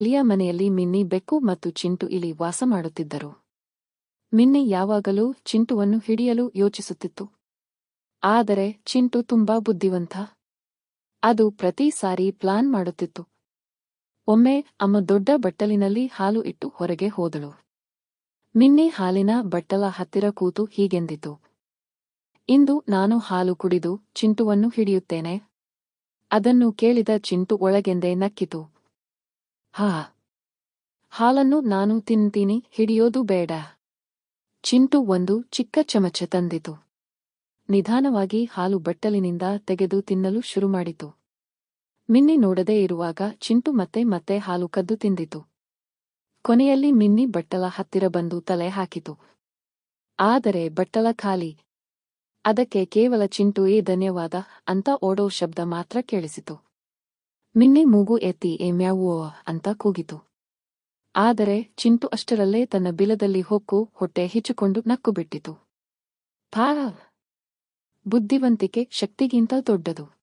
ಇಲಿಯ ಮನೆಯಲ್ಲಿ ಮಿನ್ನಿ ಬೆಕ್ಕು ಮತ್ತು ಚಿಂಟು ಇಲಿ ವಾಸ ಮಾಡುತ್ತಿದ್ದರು. ಮಿನ್ನಿ ಯಾವಾಗಲೂ ಚಿಂಟುವನ್ನು ಹಿಡಿಯಲು ಯೋಚಿಸುತ್ತಿತ್ತು. ಆದರೆ ಚಿಂಟು ತುಂಬಾ ಬುದ್ಧಿವಂತ. ಅದು ಪ್ರತಿ ಸಾರಿ ಪ್ಲಾನ್ ಮಾಡುತ್ತಿತ್ತು. ಒಮ್ಮೆ ಅಮ್ಮ ದೊಡ್ಡ ಬಟ್ಟಲಿನಲ್ಲಿ ಹಾಲು ಇಟ್ಟು ಹೊರಗೆ ಹೋದಳು. ಮಿನ್ನಿ ಹಾಲಿನ ಬಟ್ಟಲ ಹತ್ತಿರ ಕೂತು ಹೀಗೆಂದಿತು. ಇಂದು ನಾನು ಹಾಲು ಕುಡಿದು ಚಿಂಟುವನ್ನು ಹಿಡಿಯುತ್ತೇನೆ. ಅದನ್ನು ಕೇಳಿದ ಚಿಂಟು ಒಳಗೆಂದೇ ನಕ್ಕಿತು. ಹಾ. ಹಾಲನ್ನು ನಾನು ತಿಂತೀನಿ, ಹಿಡಿಯೋದು ಬೇಡ. ಚಿಂಟು ಒಂದು ಚಿಕ್ಕ ಚಮಚ ತಂದಿತು. ನಿಧಾನವಾಗಿ ಹಾಲು ಬಟ್ಟಲಿನಿಂದ ತೆಗೆದು ತಿನ್ನಲು ಶುರುಮಾಡಿತು. ಮಿನ್ನಿ ನೋಡದೇ ಇರುವಾಗ ಚಿಂಟು ಮತ್ತೆ ಮತ್ತೆ ಹಾಲು ಕದ್ದು ತಿಂದಿತು. ಕೊನೆಯಲ್ಲಿ ಮಿನ್ನಿ ಬಟ್ಟಲ ಹತ್ತಿರ ಬಂದು ತಲೆ ಹಾಕಿತು. ಆದರೆ ಬಟ್ಟಲ ಖಾಲಿ. ಅದಕ್ಕೆ ಕೇವಲ ಚಿಂಟು ಏ ಧನ್ಯವಾದ ಅಂತ ಓಡೋ ಶಬ್ದ ಮಾತ್ರ ಕೇಳಿಸಿತು. ಮಿನ್ನಿ ಮೂಗು ಎತ್ತಿ ಏ ಮ್ಯಾವೋ ಅಂತ ಕೂಗಿತು. ಆದರೆ ಚಿಂಟು ಅಷ್ಟರಲ್ಲೇ ತನ್ನ ಬಿಲದಲ್ಲಿ ಹೊಕ್ಕು ಹೊಟ್ಟೆ ಹಿಚ್ಚಿಕೊಂಡು ನಕ್ಕು ಬಿಟ್ಟಿತು. ಪಾ ಬುದ್ಧಿವಂತಿಕೆ ಶಕ್ತಿಗಿಂತ ದೊಡ್ಡದು.